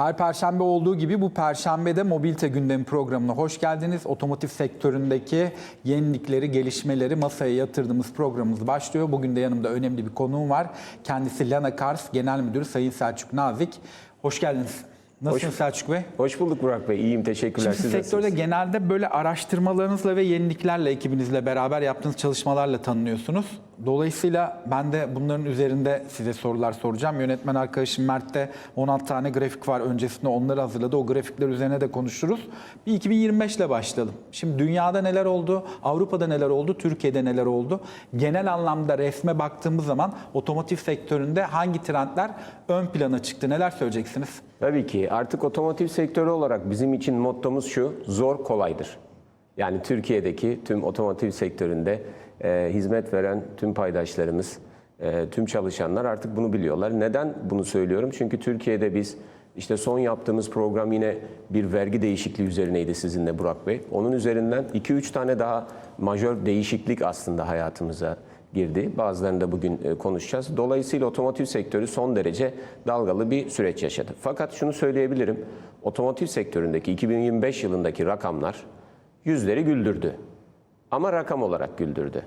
Her perşembe olduğu gibi bu perşembe de Mobilite Gündemi programına hoş geldiniz. Otomotiv sektöründeki yenilikleri, gelişmeleri masaya yatırdığımız programımız başlıyor. Bugün de yanımda önemli bir konuğum var. Kendisi Lana Cars Genel Müdürü Sayın Selçuk Nazik. Hoş geldiniz. Nasılsınız Hoş- Selçuk Bey? Hoş bulduk Burak Bey. İyiyim. Teşekkürler. Şimdi siz sektörde nasılsınız? genelde böyle araştırmalarınızla ve yeniliklerle ekibinizle beraber yaptığınız çalışmalarla tanınıyorsunuz. Dolayısıyla ben de bunların üzerinde size sorular soracağım. Yönetmen arkadaşım Mert'te 16 tane grafik var. Öncesinde onları hazırladı. O grafikler üzerine de konuşuruz. Bir 2025 ile başlayalım. Şimdi dünyada neler oldu? Avrupa'da neler oldu? Türkiye'de neler oldu? Genel anlamda resme baktığımız zaman otomotiv sektöründe hangi trendler ön plana çıktı? Neler söyleyeceksiniz? Tabii ki. Artık otomotiv sektörü olarak bizim için mottomuz şu. Zor kolaydır. Yani Türkiye'deki tüm otomotiv sektöründe e, hizmet veren tüm paydaşlarımız, e, tüm çalışanlar artık bunu biliyorlar. Neden bunu söylüyorum? Çünkü Türkiye'de biz işte son yaptığımız program yine bir vergi değişikliği üzerineydi sizinle Burak Bey. Onun üzerinden 2-3 tane daha majör değişiklik aslında hayatımıza girdi. Bazılarını da bugün e, konuşacağız. Dolayısıyla otomotiv sektörü son derece dalgalı bir süreç yaşadı. Fakat şunu söyleyebilirim. Otomotiv sektöründeki 2025 yılındaki rakamlar yüzleri güldürdü. Ama rakam olarak güldürdü.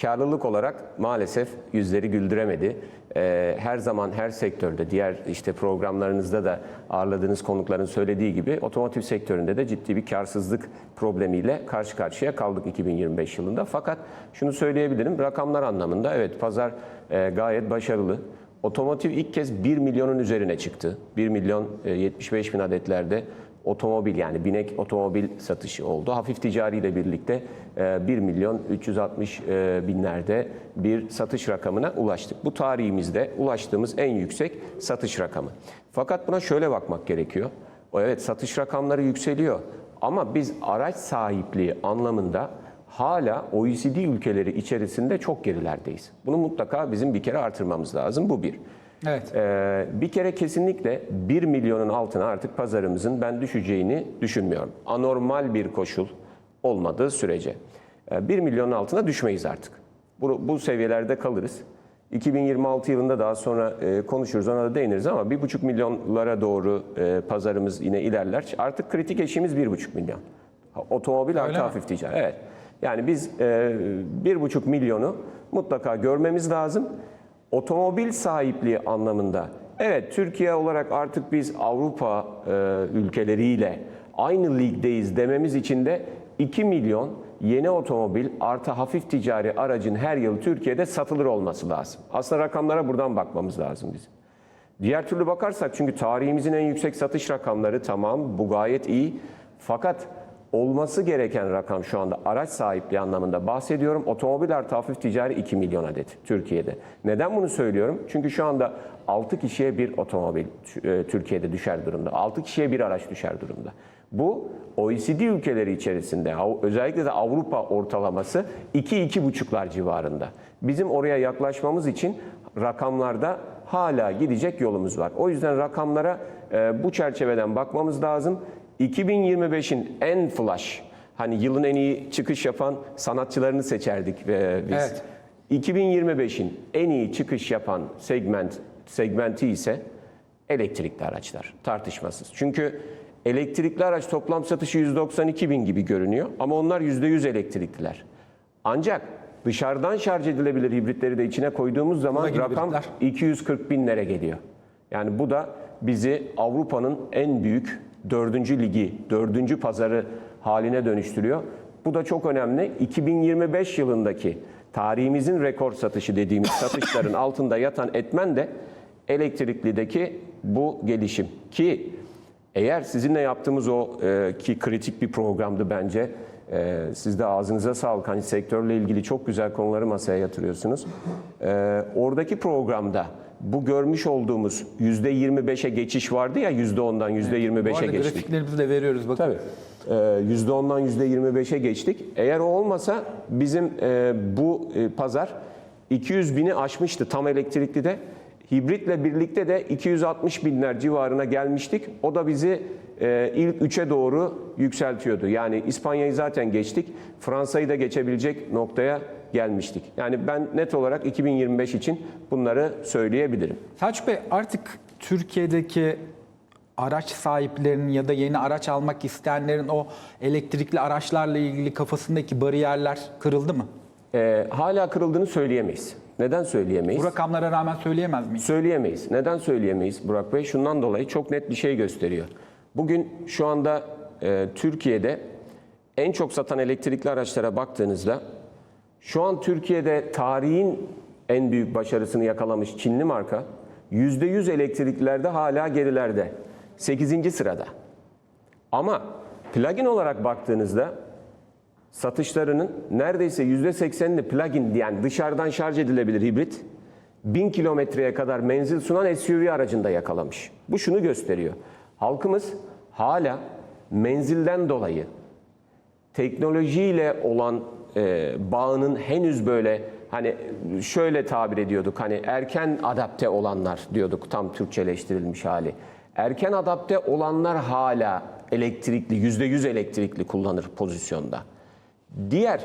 Karlılık olarak maalesef yüzleri güldüremedi. Ee, her zaman her sektörde, diğer işte programlarınızda da ağırladığınız konukların söylediği gibi otomotiv sektöründe de ciddi bir karsızlık problemiyle karşı karşıya kaldık 2025 yılında. Fakat şunu söyleyebilirim, rakamlar anlamında evet pazar e, gayet başarılı. Otomotiv ilk kez 1 milyonun üzerine çıktı. 1 milyon e, 75 bin adetlerde otomobil yani binek otomobil satışı oldu. Hafif ticari ile birlikte e, 1 milyon 360 e, binlerde bir satış rakamına ulaştık. Bu tarihimizde ulaştığımız en yüksek satış rakamı. Fakat buna şöyle bakmak gerekiyor. O evet satış rakamları yükseliyor ama biz araç sahipliği anlamında hala OECD ülkeleri içerisinde çok gerilerdeyiz. Bunu mutlaka bizim bir kere artırmamız lazım. Bu bir. Evet. Ee, bir kere kesinlikle 1 milyonun altına artık pazarımızın ben düşeceğini düşünmüyorum. Anormal bir koşul olmadığı sürece. Ee, 1 milyonun altına düşmeyiz artık. Bu, bu seviyelerde kalırız. 2026 yılında daha sonra e, konuşuruz, ona da değiniriz ama 1,5 milyonlara doğru e, pazarımız yine ilerler. Artık kritik eşiğimiz 1,5 milyon. Otomobil artı hafif ticari. Evet. Yani biz e, 1,5 milyonu mutlaka görmemiz lazım. Otomobil sahipliği anlamında evet Türkiye olarak artık biz Avrupa e, ülkeleriyle aynı ligdeyiz dememiz için de 2 milyon yeni otomobil artı hafif ticari aracın her yıl Türkiye'de satılır olması lazım. Aslında rakamlara buradan bakmamız lazım bizim. Diğer türlü bakarsak çünkü tarihimizin en yüksek satış rakamları tamam bu gayet iyi. Fakat olması gereken rakam şu anda araç sahipliği anlamında bahsediyorum. Otomobil artı hafif ticari 2 milyon adet Türkiye'de. Neden bunu söylüyorum? Çünkü şu anda 6 kişiye bir otomobil e, Türkiye'de düşer durumda. 6 kişiye bir araç düşer durumda. Bu OECD ülkeleri içerisinde özellikle de Avrupa ortalaması 2-2,5'lar civarında. Bizim oraya yaklaşmamız için rakamlarda hala gidecek yolumuz var. O yüzden rakamlara e, bu çerçeveden bakmamız lazım. 2025'in en flash, hani yılın en iyi çıkış yapan sanatçılarını seçerdik e, biz. Evet. 2025'in en iyi çıkış yapan segment segmenti ise elektrikli araçlar tartışmasız. Çünkü elektrikli araç toplam satışı 192 bin gibi görünüyor ama onlar %100 elektrikliler. Ancak dışarıdan şarj edilebilir hibritleri de içine koyduğumuz zaman rakam hibritler. 240 binlere geliyor. Yani bu da bizi Avrupa'nın en büyük dördüncü ligi, dördüncü pazarı haline dönüştürüyor. Bu da çok önemli. 2025 yılındaki tarihimizin rekor satışı dediğimiz satışların altında yatan etmen de elektriklideki bu gelişim. Ki eğer sizinle yaptığımız o e, ki kritik bir programdı bence. E, siz de ağzınıza sağlık. Hani sektörle ilgili çok güzel konuları masaya yatırıyorsunuz. E, oradaki programda bu görmüş olduğumuz %25'e geçiş vardı ya %10'dan Bu %25'e arada geçtik. grafiklerimizi de veriyoruz. Bakın. Tabii. Ee, %10'dan %25'e geçtik. Eğer o olmasa bizim e, bu e, pazar 200 bini aşmıştı tam elektrikli de. Hibritle birlikte de 260 binler civarına gelmiştik. O da bizi ilk 3'e doğru yükseltiyordu. Yani İspanya'yı zaten geçtik. Fransa'yı da geçebilecek noktaya gelmiştik. Yani ben net olarak 2025 için bunları söyleyebilirim. Selçuk Bey artık Türkiye'deki araç sahiplerinin ya da yeni araç almak isteyenlerin o elektrikli araçlarla ilgili kafasındaki bariyerler kırıldı mı? Ee, hala kırıldığını söyleyemeyiz. Neden söyleyemeyiz? Bu rakamlara rağmen söyleyemez miyiz? Söyleyemeyiz. Neden söyleyemeyiz Burak Bey? Şundan dolayı çok net bir şey gösteriyor. Bugün şu anda e, Türkiye'de en çok satan elektrikli araçlara baktığınızda şu an Türkiye'de tarihin en büyük başarısını yakalamış Çinli marka %100 elektriklilerde hala gerilerde. 8. sırada. Ama plug-in olarak baktığınızda satışlarının neredeyse %80'ini plug-in yani dışarıdan şarj edilebilir hibrit 1000 kilometreye kadar menzil sunan SUV aracında yakalamış. Bu şunu gösteriyor. Halkımız hala menzilden dolayı teknolojiyle olan e, bağının henüz böyle hani şöyle tabir ediyorduk hani erken adapte olanlar diyorduk tam Türkçeleştirilmiş hali. Erken adapte olanlar hala elektrikli yüzde yüz elektrikli kullanır pozisyonda. Diğer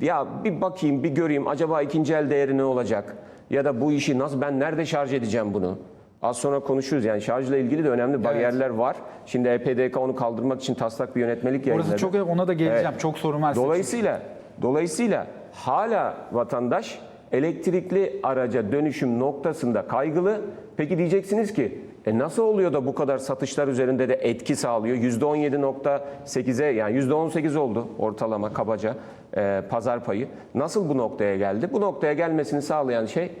ya bir bakayım bir göreyim acaba ikinci el değeri ne olacak? Ya da bu işi nasıl ben nerede şarj edeceğim bunu? Az sonra konuşuruz yani şarjla ilgili de önemli bariyerler var. Şimdi EPDK onu kaldırmak için taslak bir yönetmelik yayınladı. Orası çok ona da geleceğim. Evet. Çok sorun var. Dolayısıyla dolayısıyla hala vatandaş elektrikli araca dönüşüm noktasında kaygılı. Peki diyeceksiniz ki e nasıl oluyor da bu kadar satışlar üzerinde de etki sağlıyor? %17.8'e yani %18 oldu ortalama kabaca e, pazar payı. Nasıl bu noktaya geldi? Bu noktaya gelmesini sağlayan şey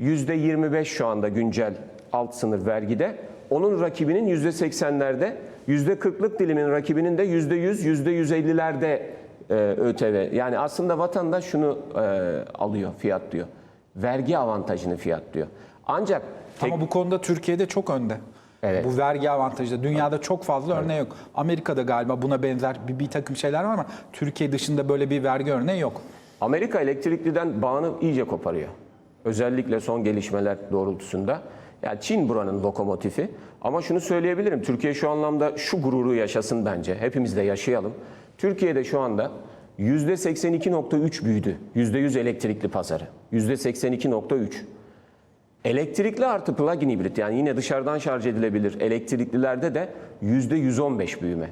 %25 şu anda güncel alt sınır vergide. Onun rakibinin %80'lerde, %40'lık dilimin rakibinin de %100, %150'lerde e, ÖTV. Yani aslında vatandaş şunu e, alıyor, fiyatlıyor. Vergi avantajını fiyatlıyor. Ancak tek, Ama bu konuda Türkiye'de çok önde. Evet. Bu vergi avantajı. Dünyada çok fazla örneği yok. Amerika'da galiba buna benzer bir, bir takım şeyler var ama Türkiye dışında böyle bir vergi örneği yok. Amerika elektrikliden bağını iyice koparıyor. Özellikle son gelişmeler doğrultusunda. Yani Çin buranın lokomotifi. Ama şunu söyleyebilirim. Türkiye şu anlamda şu gururu yaşasın bence. Hepimiz de yaşayalım. Türkiye'de şu anda %82.3 büyüdü. %100 elektrikli pazarı. %82.3. Elektrikli artı plug-in hibrit yani yine dışarıdan şarj edilebilir elektriklilerde de %115 büyüme.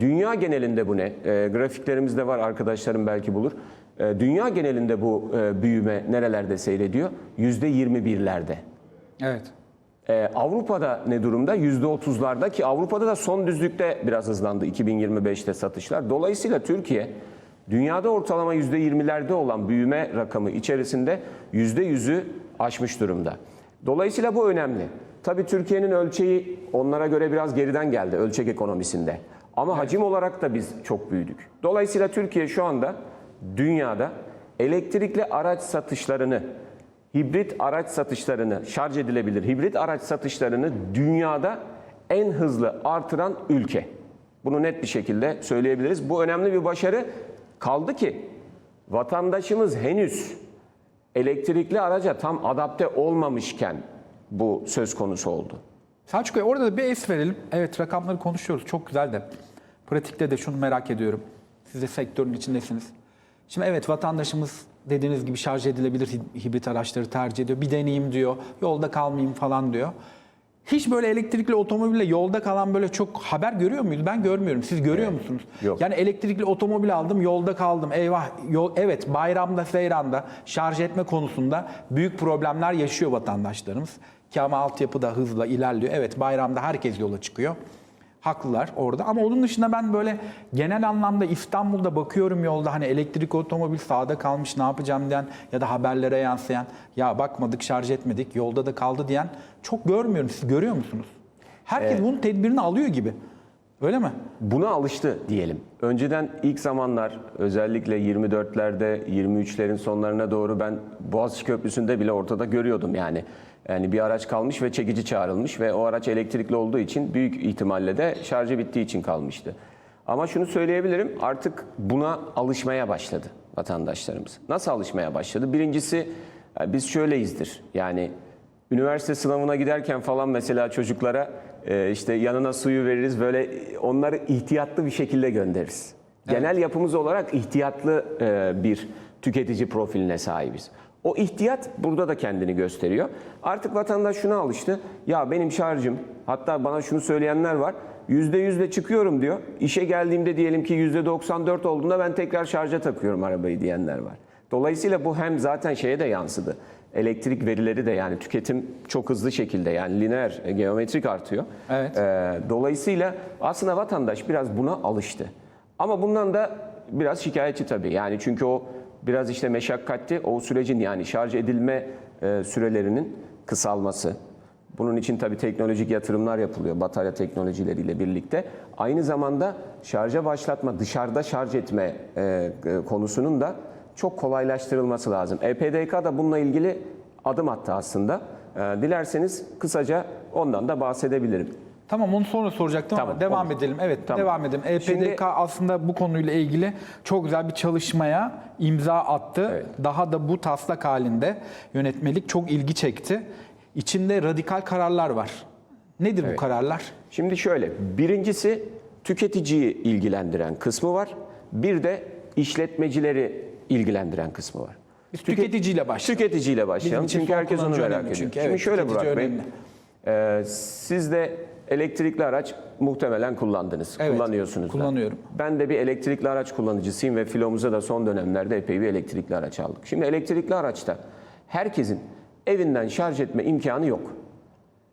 Dünya genelinde bu ne? E, grafiklerimizde var arkadaşlarım belki bulur. E, dünya genelinde bu e, büyüme nerelerde seyrediyor? %21'lerde. Evet. Ee, Avrupa'da ne durumda? %30'larda ki Avrupa'da da son düzlükte biraz hızlandı 2025'te satışlar. Dolayısıyla Türkiye dünyada ortalama %20'lerde olan büyüme rakamı içerisinde %100'ü aşmış durumda. Dolayısıyla bu önemli. Tabii Türkiye'nin ölçeği onlara göre biraz geriden geldi ölçek ekonomisinde. Ama hacim olarak da biz çok büyüdük. Dolayısıyla Türkiye şu anda dünyada elektrikli araç satışlarını hibrit araç satışlarını, şarj edilebilir hibrit araç satışlarını dünyada en hızlı artıran ülke. Bunu net bir şekilde söyleyebiliriz. Bu önemli bir başarı. Kaldı ki vatandaşımız henüz elektrikli araca tam adapte olmamışken bu söz konusu oldu. Selçuk Bey orada da bir es verelim. Evet rakamları konuşuyoruz. Çok güzel de. Pratikte de şunu merak ediyorum. Siz de sektörün içindesiniz. Şimdi evet vatandaşımız dediğiniz gibi şarj edilebilir hi- hibrit araçları tercih ediyor. Bir deneyeyim diyor. Yolda kalmayayım falan diyor. Hiç böyle elektrikli otomobille yolda kalan böyle çok haber görüyor muyuz? Ben görmüyorum. Siz görüyor musunuz? yok. Yani elektrikli otomobil aldım, yolda kaldım. Eyvah. Yol, evet bayramda, seyranda şarj etme konusunda büyük problemler yaşıyor vatandaşlarımız. Ki ama altyapı da hızla ilerliyor. Evet bayramda herkes yola çıkıyor. Haklılar orada. Ama onun dışında ben böyle genel anlamda İstanbul'da bakıyorum yolda hani elektrik otomobil sağda kalmış ne yapacağım diyen ya da haberlere yansıyan ya bakmadık şarj etmedik yolda da kaldı diyen çok görmüyorum. Siz görüyor musunuz? Herkes bunun tedbirini alıyor gibi. Öyle mi? Buna alıştı diyelim. Önceden ilk zamanlar özellikle 24'lerde 23'lerin sonlarına doğru ben Boğaziçi Köprüsü'nde bile ortada görüyordum yani. Yani bir araç kalmış ve çekici çağrılmış ve o araç elektrikli olduğu için büyük ihtimalle de şarjı bittiği için kalmıştı. Ama şunu söyleyebilirim artık buna alışmaya başladı vatandaşlarımız. Nasıl alışmaya başladı? Birincisi e, biz şöyleyizdir yani Üniversite sınavına giderken falan mesela çocuklara e, işte yanına suyu veririz böyle onları ihtiyatlı bir şekilde göndeririz. Genel yapımız olarak ihtiyatlı e, bir tüketici profiline sahibiz. O ihtiyat burada da kendini gösteriyor. Artık vatandaş şuna alıştı. Ya benim şarjım, hatta bana şunu söyleyenler var. %100'le çıkıyorum diyor. İşe geldiğimde diyelim ki %94 olduğunda ben tekrar şarja takıyorum arabayı diyenler var. Dolayısıyla bu hem zaten şeye de yansıdı. Elektrik verileri de yani tüketim çok hızlı şekilde yani lineer, e, geometrik artıyor. Evet. Ee, dolayısıyla aslında vatandaş biraz buna alıştı. Ama bundan da biraz şikayetçi tabii. Yani çünkü o biraz işte meşakkatli o sürecin yani şarj edilme e, sürelerinin kısalması. Bunun için tabii teknolojik yatırımlar yapılıyor batarya teknolojileriyle birlikte. Aynı zamanda şarja başlatma, dışarıda şarj etme e, e, konusunun da çok kolaylaştırılması lazım. EPDK da bununla ilgili adım attı aslında. Dilerseniz kısaca ondan da bahsedebilirim. Tamam onu sonra soracaktım Tamam, ama devam olur. edelim. Evet Tamam. devam edelim. EPDK Şimdi- aslında bu konuyla ilgili çok güzel bir çalışmaya imza attı. Evet. Daha da bu taslak halinde yönetmelik çok ilgi çekti. İçinde radikal kararlar var. Nedir bu kararlar? Şimdi şöyle, birincisi tüketiciyi ilgilendiren kısmı var. Bir de işletmecileri ilgilendiren kısmı var. Biz tüketiciyle başlayalım. Tüketiciyle başlayalım çünkü herkes onu merak ediyor. çünkü. Şimdi Evet, şöyle Burak Bey, önemli. e, siz de elektrikli araç muhtemelen kullandınız, Evet, kullanıyorsunuz da. kullanıyorum. Ben de bir elektrikli araç kullanıcısıyım ve filomuza da son dönemlerde epey bir elektrikli araç aldık. Şimdi elektrikli araçta herkesin evinden şarj etme imkanı yok.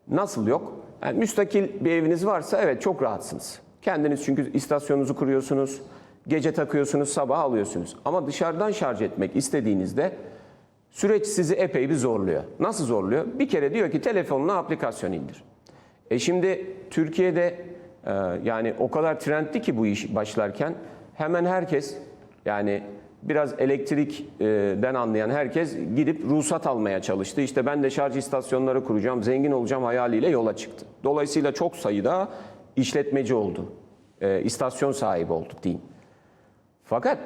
Nasıl yok? Yani müstakil bir eviniz varsa evet çok rahatsınız. Kendiniz çünkü istasyonunuzu kuruyorsunuz, gece takıyorsunuz, sabah alıyorsunuz. Ama dışarıdan şarj etmek istediğinizde süreç sizi epey bir zorluyor. Nasıl zorluyor? Bir kere diyor ki telefonuna aplikasyon indir. E şimdi Türkiye'de e, yani o kadar trendli ki bu iş başlarken hemen herkes yani biraz elektrikten anlayan herkes gidip ruhsat almaya çalıştı. İşte ben de şarj istasyonları kuracağım, zengin olacağım hayaliyle yola çıktı. Dolayısıyla çok sayıda işletmeci oldu, e, istasyon sahibi oldu diyeyim. Fakat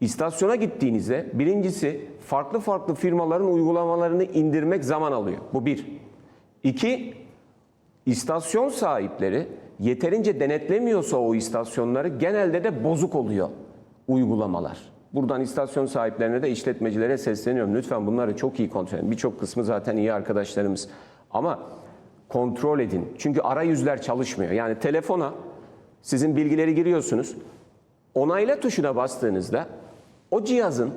istasyona gittiğinizde birincisi farklı farklı firmaların uygulamalarını indirmek zaman alıyor. Bu bir. İki, istasyon sahipleri yeterince denetlemiyorsa o istasyonları genelde de bozuk oluyor uygulamalar. Buradan istasyon sahiplerine de işletmecilere sesleniyorum. Lütfen bunları çok iyi kontrol edin. Birçok kısmı zaten iyi arkadaşlarımız. Ama kontrol edin. Çünkü arayüzler çalışmıyor. Yani telefona sizin bilgileri giriyorsunuz. Onayla tuşuna bastığınızda o cihazın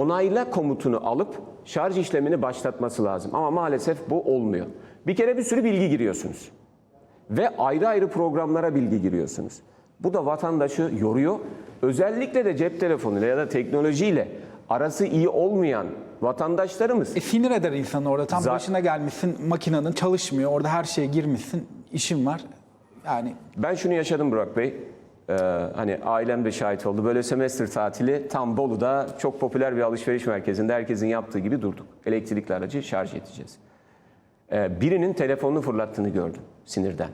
onayla komutunu alıp şarj işlemini başlatması lazım. Ama maalesef bu olmuyor. Bir kere bir sürü bilgi giriyorsunuz. Ve ayrı ayrı programlara bilgi giriyorsunuz. Bu da vatandaşı yoruyor. Özellikle de cep telefonuyla ya da teknolojiyle arası iyi olmayan vatandaşlarımız E, sinir eder insanı orada. Tam Za- başına gelmişsin, makinenin çalışmıyor. Orada her şeye girmişsin, işin var. Yani Ben şunu yaşadım Burak Bey. Ee, hani ailem de şahit oldu. Böyle semestr tatili tam Bolu'da çok popüler bir alışveriş merkezinde herkesin yaptığı gibi durduk. Elektrikli aracı şarj edeceğiz. Ee, birinin telefonunu fırlattığını gördüm sinirden.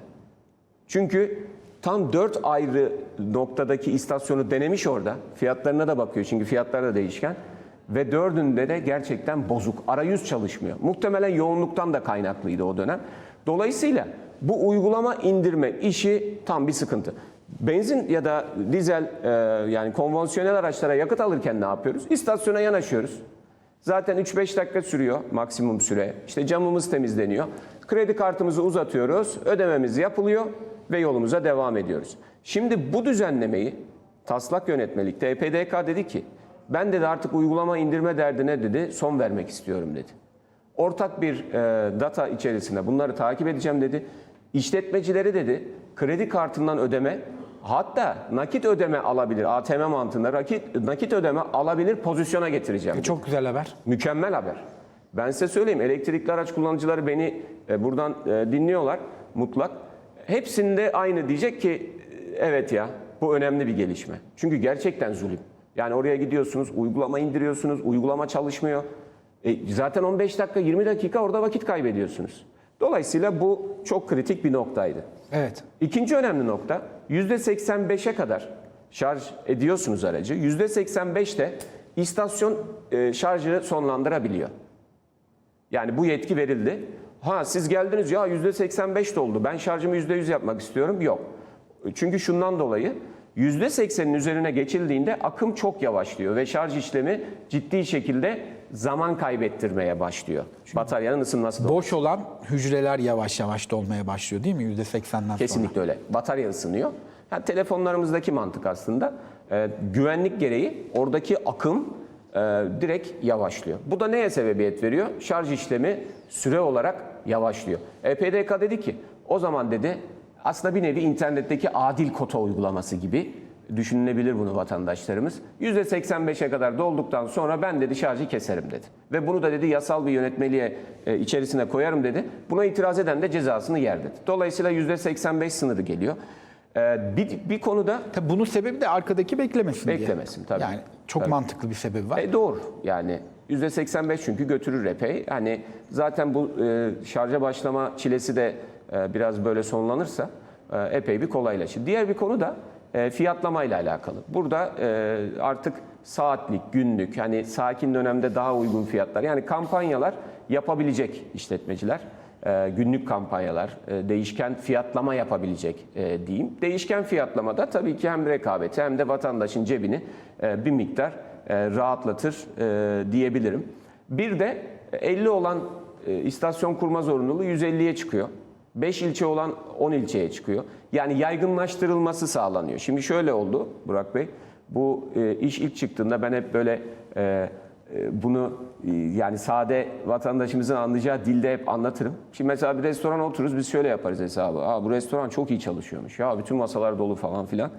Çünkü tam dört ayrı noktadaki istasyonu denemiş orada. Fiyatlarına da bakıyor çünkü fiyatlar da değişken. Ve dördünde de gerçekten bozuk. Arayüz çalışmıyor. Muhtemelen yoğunluktan da kaynaklıydı o dönem. Dolayısıyla bu uygulama indirme işi tam bir sıkıntı. Benzin ya da dizel e, yani konvansiyonel araçlara yakıt alırken ne yapıyoruz? İstasyona yanaşıyoruz. Zaten 3-5 dakika sürüyor maksimum süre. İşte camımız temizleniyor. Kredi kartımızı uzatıyoruz, ödememiz yapılıyor ve yolumuza devam ediyoruz. Şimdi bu düzenlemeyi taslak yönetmelikte EPDK dedi ki ben dedi artık uygulama indirme derdine dedi son vermek istiyorum dedi. Ortak bir e, data içerisinde bunları takip edeceğim dedi. İşletmecileri dedi kredi kartından ödeme hatta nakit ödeme alabilir ATM mantığında nakit, nakit ödeme alabilir pozisyona getireceğim. çok güzel haber. Mükemmel haber. Ben size söyleyeyim elektrikli araç kullanıcıları beni e, buradan e, dinliyorlar mutlak. Hepsinde aynı diyecek ki e, evet ya bu önemli bir gelişme. Çünkü gerçekten zulüm. Yani oraya gidiyorsunuz, uygulama indiriyorsunuz, uygulama çalışmıyor. E, zaten 15 dakika, 20 dakika orada vakit kaybediyorsunuz. Dolayısıyla bu çok kritik bir noktaydı. Evet. İkinci önemli nokta %85'e kadar şarj ediyorsunuz aracı. %85 de istasyon e, şarjı sonlandırabiliyor. Yani bu yetki verildi. Ha siz geldiniz ya %85 doldu ben şarjımı %100 yapmak istiyorum. Yok. Çünkü şundan dolayı %80'in üzerine geçildiğinde akım çok yavaşlıyor ve şarj işlemi ciddi şekilde zaman kaybettirmeye başlıyor. Bataryanın ısınması da Boş olan hücreler yavaş yavaş dolmaya başlıyor değil mi? %80'den sonra. Kesinlikle öyle. Batarya ısınıyor. Yani telefonlarımızdaki mantık aslında e, güvenlik gereği oradaki akım e, direkt yavaşlıyor. Bu da neye sebebiyet veriyor? Şarj işlemi süre olarak yavaşlıyor. EPDK dedi ki o zaman dedi aslında bir nevi internetteki adil kota uygulaması gibi düşünülebilir bunu vatandaşlarımız. %85'e kadar dolduktan sonra ben dedi şarjı keserim dedi. Ve bunu da dedi yasal bir yönetmeliğe e, içerisine koyarım dedi. Buna itiraz eden de cezasını yer dedi. Dolayısıyla %85 sınırı geliyor. E, bir, bir konuda Tabii bunun sebebi de arkadaki beklemesin diye. Beklemesin, tabii. Yani çok Tabii. mantıklı bir sebebi var. e, doğru yani %85 çünkü götürür epey. Hani zaten bu e, şarja başlama çilesi de e, biraz böyle sonlanırsa e, epey bir kolaylaşır. Diğer bir konu da e, fiyatlamayla alakalı. Burada e, artık saatlik, günlük, hani sakin dönemde daha uygun fiyatlar. Yani kampanyalar yapabilecek işletmeciler. E, günlük kampanyalar, e, değişken fiyatlama yapabilecek diyeyim. Değişken fiyatlamada tabii ki hem rekabeti hem de vatandaşın cebini bir miktar rahatlatır diyebilirim. Bir de 50 olan istasyon kurma zorunluluğu 150'ye çıkıyor. 5 ilçe olan 10 ilçeye çıkıyor. Yani yaygınlaştırılması sağlanıyor. Şimdi şöyle oldu Burak Bey. Bu e, iş ilk çıktığında ben hep böyle e, e, bunu e, yani sade vatandaşımızın anlayacağı dilde hep anlatırım. Şimdi mesela bir restorana otururuz biz şöyle yaparız hesabı. Aa, bu restoran çok iyi çalışıyormuş. Ya bütün masalar dolu falan filan.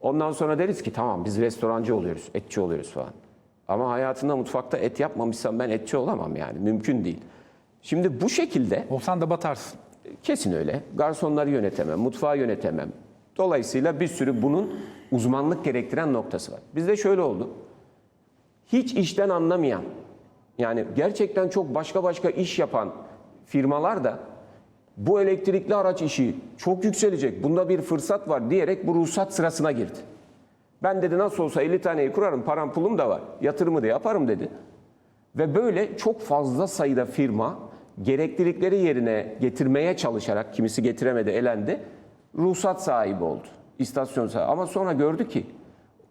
Ondan sonra deriz ki tamam biz restorancı oluyoruz, etçi oluyoruz falan. Ama hayatında mutfakta et yapmamışsam ben etçi olamam yani. Mümkün değil. Şimdi bu şekilde Olsan da batarsın. Kesin öyle. Garsonları yönetemem, mutfağı yönetemem. Dolayısıyla bir sürü bunun uzmanlık gerektiren noktası var. Bizde şöyle oldu. Hiç işten anlamayan, yani gerçekten çok başka başka iş yapan firmalar da bu elektrikli araç işi çok yükselecek, bunda bir fırsat var diyerek bu ruhsat sırasına girdi. Ben dedi nasıl olsa 50 taneyi kurarım, param pulum da var, yatırımı da yaparım dedi. Ve böyle çok fazla sayıda firma gereklilikleri yerine getirmeye çalışarak, kimisi getiremedi, elendi, ruhsat sahibi oldu. İstasyon sahibi. Ama sonra gördü ki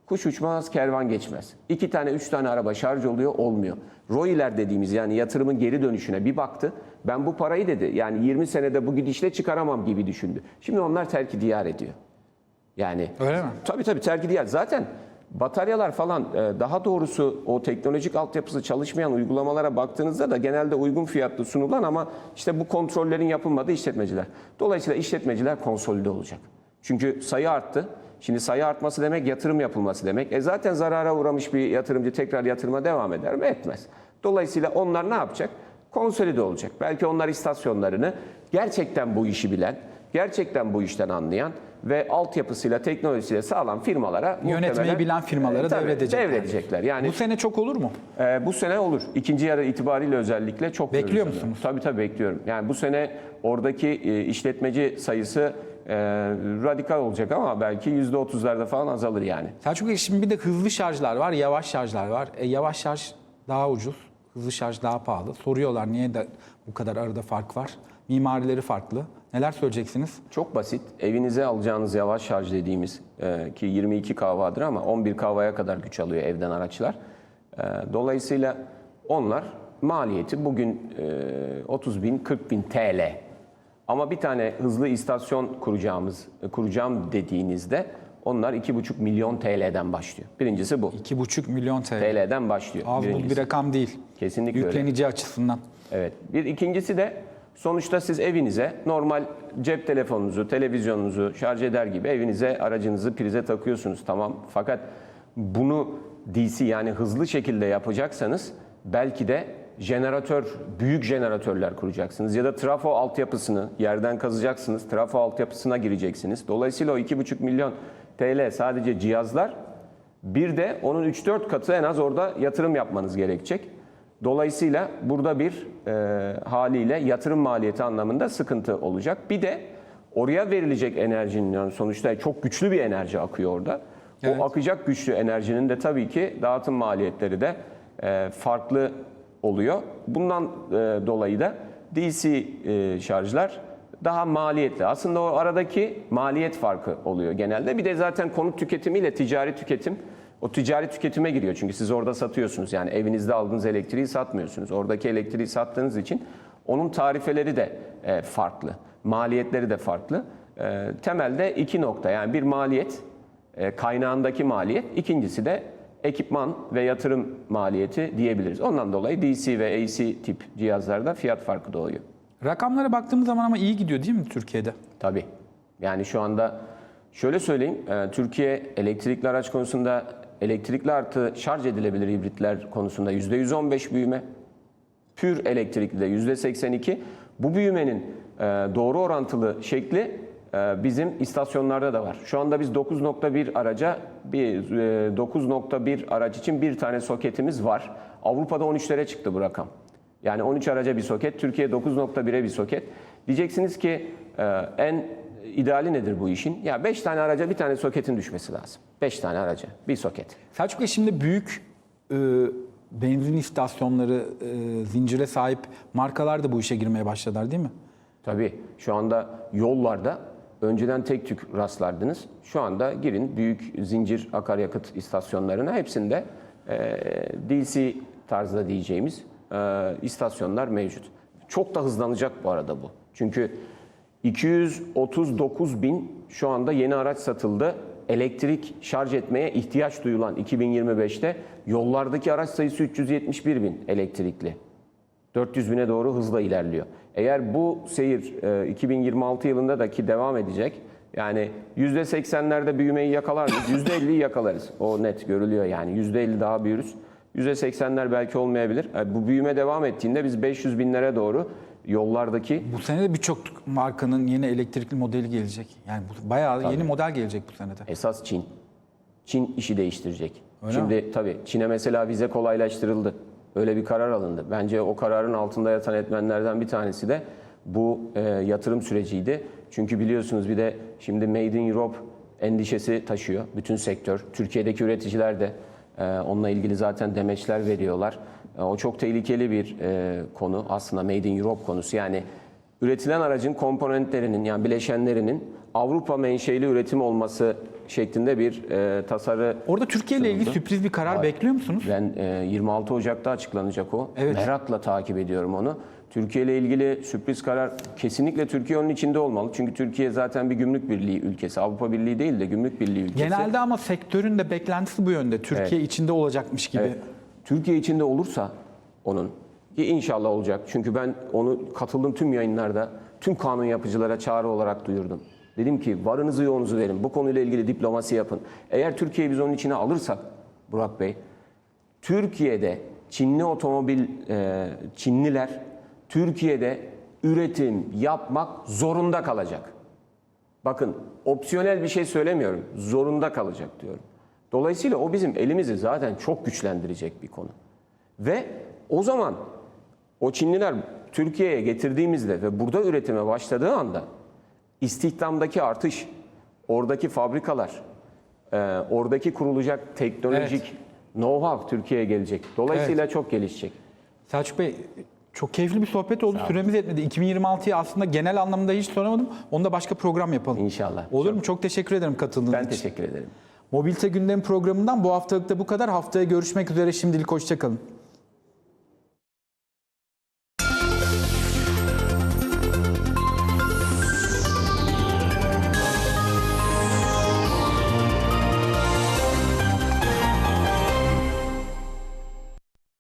kuş uçmaz, kervan geçmez. İki tane, üç tane araba şarj oluyor, olmuyor. ROI'ler dediğimiz yani yatırımın geri dönüşüne bir baktı. Ben bu parayı dedi yani 20 senede bu gidişle çıkaramam gibi düşündü. Şimdi onlar terki diyar ediyor. Yani Öyle mi? Tabii tabii terki diyar. Zaten bataryalar falan e, daha doğrusu o teknolojik altyapısı çalışmayan uygulamalara baktığınızda da genelde uygun fiyatlı sunulan ama işte bu kontrollerin yapılmadığı işletmeciler. Dolayısıyla işletmeciler konsolide olacak. Çünkü sayı arttı. Şimdi sayı artması demek yatırım yapılması demek. E zaten zarara uğramış bir yatırımcı tekrar yatırıma devam eder mi? Etmez. Dolayısıyla onlar ne yapacak? Konsolide olacak. Belki onlar istasyonlarını gerçekten bu işi bilen, gerçekten bu işten anlayan ve altyapısıyla, teknolojisiyle sağlam firmalara Yönetmeyi bilen firmalara E, tabii, devredecekler. devredecekler. Yani Bu sene çok olur mu? e, bu sene olur. İkinci yarı itibariyle özellikle çok Bekliyor musunuz? Tabii tabii bekliyorum. Yani bu sene oradaki e, işletmeci sayısı e, radikal olacak ama belki %30'larda falan azalır yani. Selçuk Bey şimdi bir de hızlı şarjlar var, yavaş şarjlar var. E, yavaş şarj daha ucuz, hızlı şarj daha pahalı. Soruyorlar niye de bu kadar arada fark var? Mimarileri farklı. Neler söyleyeceksiniz? Çok basit. Evinize alacağınız yavaş şarj dediğimiz e, ki 22 kahvadır ama 11 kahvaya kadar güç alıyor evden araçlar. E, dolayısıyla onlar maliyeti bugün e, 30 bin 40 bin TL. Ama bir tane hızlı istasyon kuracağımız e, kuracağım dediğinizde onlar 2,5 milyon TL'den başlıyor. Birincisi bu. 2,5 milyon TL. TL'den başlıyor. Az bir rakam değil. Kesinlikle öyle. Yüklenici açısından. Evet. Bir ikincisi de sonuçta siz evinize normal cep telefonunuzu, televizyonunuzu şarj eder gibi evinize aracınızı prize takıyorsunuz tamam. Fakat bunu DC yani hızlı şekilde yapacaksanız belki de jeneratör, büyük jeneratörler kuracaksınız ya da trafo altyapısını yerden kazacaksınız. Trafo altyapısına gireceksiniz. Dolayısıyla o 2,5 milyon TL sadece cihazlar bir de onun 3-4 katı en az orada yatırım yapmanız gerekecek. Dolayısıyla burada bir e, haliyle yatırım maliyeti anlamında sıkıntı olacak. Bir de oraya verilecek enerjinin yani sonuçta çok güçlü bir enerji akıyor orada. Evet. O akacak güçlü enerjinin de tabii ki dağıtım maliyetleri de e, farklı oluyor. Bundan e, dolayı da DC e, şarjlar daha maliyetli. Aslında o aradaki maliyet farkı oluyor genelde. Bir de zaten konut tüketimiyle ticari tüketim O ticari tüketime giriyor çünkü siz orada satıyorsunuz. Yani evinizde aldığınız elektriği satmıyorsunuz. Oradaki elektriği sattığınız için onun tarifeleri de e, farklı. Maliyetleri de farklı. E, temelde iki nokta yani bir maliyet, e, kaynağındaki maliyet. ikincisi de ekipman ve yatırım maliyeti diyebiliriz. Ondan dolayı DC ve AC tip cihazlarda fiyat farkı doğuyor. Rakamlara baktığımız zaman ama iyi gidiyor değil mi Türkiye'de? Tabii. Yani şu anda şöyle söyleyeyim, Türkiye elektrikli araç konusunda elektrikli artı şarj edilebilir hibritler konusunda %115 büyüme, pür elektrikli de %82. Bu büyümenin e, doğru orantılı şekli e, bizim istasyonlarda da var. Şu anda biz 9.1 araca bir e, 9.1 araç için bir tane soketimiz var. Avrupa'da 13'lere çıktı bu rakam. Yani 13 araca bir soket, Türkiye 9.1'e bir soket. Diyeceksiniz ki e, en ideali nedir bu işin? Ya 5 tane araca bir tane soketin düşmesi lazım. 5 tane araca bir soket. Selçuk Bey şimdi büyük e, benzin istasyonları, e, zincire sahip markalar da bu işe girmeye başladılar değil mi? Tabii şu anda yollarda önceden tek tük rastlardınız. Şu anda girin büyük zincir akaryakıt istasyonlarına hepsinde e, DC tarzda diyeceğimiz e, istasyonlar mevcut. Çok da hızlanacak bu arada bu. Çünkü 239 bin şu anda yeni araç satıldı. Elektrik şarj etmeye ihtiyaç duyulan 2025'te yollardaki araç sayısı 371 bin elektrikli. 400 bine doğru hızla ilerliyor. Eğer bu seyir e, 2026 yılında da ki devam edecek. Yani %80'lerde büyümeyi yakalar mıyız? %50'yi yakalarız. O net görülüyor yani. %50 daha büyürüz. %80'ler belki olmayabilir. E, Bu büyüme devam ettiğinde biz 500 binlere doğru yollardaki Bu sene de birçok markanın yeni elektrikli modeli gelecek. Yani bu bayağı yeni model gelecek bu senede. esas Çin. Çin işi değiştirecek. Öyle Şimdi tabii Çin'e mesela vize kolaylaştırıldı. Öyle bir karar alındı. Bence o kararın altında yatan etmenlerden bir tanesi de bu e, yatırım süreciydi. Çünkü biliyorsunuz bir de şimdi Made in Europe endişesi taşıyor bütün sektör. Türkiye'deki üreticiler de e, onunla ilgili zaten demeçler veriyorlar. E, o çok tehlikeli bir e, konu aslında Made in Europe konusu. Yani üretilen aracın komponentlerinin yani bileşenlerinin Avrupa menşeli üretim olması şeklinde bir e, tasarı Orada Türkiye ile ilgili sürpriz bir karar Var. bekliyor musunuz? Ben e, 26 Ocak'ta açıklanacak o. Evet. Merakla takip ediyorum onu. Türkiye ile ilgili sürpriz karar kesinlikle Türkiye onun içinde olmalı. Çünkü Türkiye zaten bir gümrük birliği ülkesi. Avrupa Birliği değil de gümrük birliği ülkesi. Genelde ama sektörün de beklentisi bu yönde. Türkiye içinde olacakmış gibi. Evet. Türkiye içinde olursa onun ki inşallah olacak. Çünkü ben onu katıldım tüm yayınlarda, tüm kanun yapıcılara çağrı olarak duyurdum. Dedim ki varınızı yoğunuzu verin. Bu konuyla ilgili diplomasi yapın. Eğer Türkiye'yi biz onun içine alırsak Burak Bey, Türkiye'de Çinli otomobil e, Çinliler Türkiye'de üretim yapmak zorunda kalacak. Bakın opsiyonel bir şey söylemiyorum. Zorunda kalacak diyorum. Dolayısıyla o bizim elimizi zaten çok güçlendirecek bir konu. Ve o zaman o Çinliler Türkiye'ye getirdiğimizde ve burada üretime başladığı anda istihdamdaki artış, oradaki fabrikalar, e, oradaki kurulacak teknolojik know-how Türkiye'ye gelecek. Dolayısıyla çok gelişecek. Selçuk Bey çok keyifli bir sohbet oldu. Süremiz yetmedi. 2026'yı aslında genel anlamda hiç soramadım. Onu da başka program yapalım. İnşallah. Olur mu? Çok teşekkür ederim katıldığınız Ben için. teşekkür ederim. Mobilite Gündem programından bu haftalık da bu kadar. Haftaya görüşmek üzere. Şimdilik hoşçakalın.